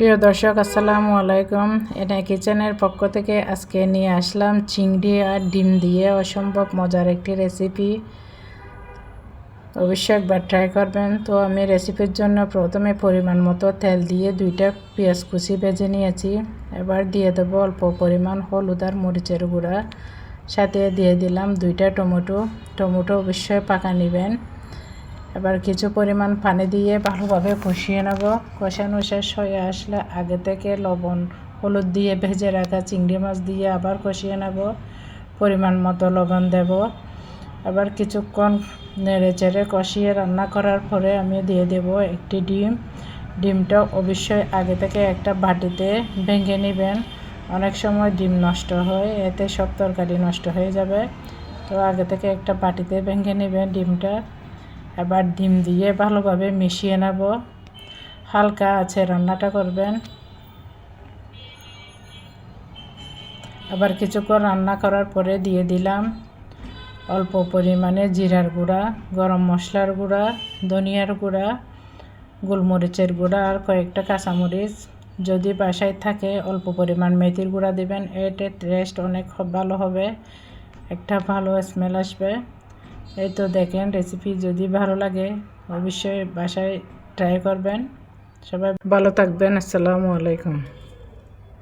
প্রিয় দর্শক, আসসালামু আলাইকুম। এটা কিচেনের পক্ষ থেকে আজকে নিয়ে আসলাম চিংড়ি আর ডিম দিয়ে অসম্ভব মজার একটি রেসিপি। অবশ্যই একবার ট্রাই করবেন। তো আমি রেসিপির জন্য প্রথমে পরিমাণ মতো তেল দিয়ে দুইটা পেঁয়াজ কুচি ভেজে নিয়েছি। এবার দিয়ে দেবো অল্প পরিমাণ হলুদ আর মরিচের গুঁড়া। সাথে দিয়ে দিলাম দুইটা টমেটো। টমেটো অবশ্যই পাকা নেবেন। এবার কিছু পরিমাণ পানি দিয়ে ভালোভাবে কষিয়ে নেব। কষানো শেষ হয়ে আসলে আগে থেকে লবণ, হলুদ দিয়ে ভেজে রাখা চিংড়ি মাছ দিয়ে আবার কষিয়ে নেব। পরিমাণ মতো লবণ দেব। আবার কিছুক্ষণ নেড়ে চেড়ে কষিয়ে রান্না করার পরে আমি দিয়ে দেব একটি ডিম। ডিমটা অবশ্যই আগে থেকে একটা বাটিতে ভেঙে নেবেন। অনেক সময় ডিম নষ্ট হয়, এতে সব তরকারি নষ্ট হয়ে যাবে। তো আগে থেকে একটা বাটিতে ভেঙে নেবেন ডিমটা। এবার ডিম দিয়ে ভালোভাবে মিশিয়ে নেব। হালকা আছে রান্নাটা করবেন। আবার কিছুক্ষণ রান্না করার পরে দিয়ে দিলাম অল্প পরিমাণে জিরার গুঁড়া, গরম মশলার গুঁড়া, ধনিয়ার গুঁড়া, গোলমরিচের গুঁড়া আর কয়েকটা কাঁচামরিচ। যদি বাসায় থাকে, অল্প পরিমাণ মেথির গুঁড়া দেবেন। এতে টেস্ট অনেক ভালো হবে, একটা ভালো স্মেল আসবে। এই তো দেখেন রেসিপি যদি ভালো লাগে, অবশ্যই বাসায় ট্রাই করবেন। সবাই ভালো থাকবেন, আসসালামু আলাইকুম।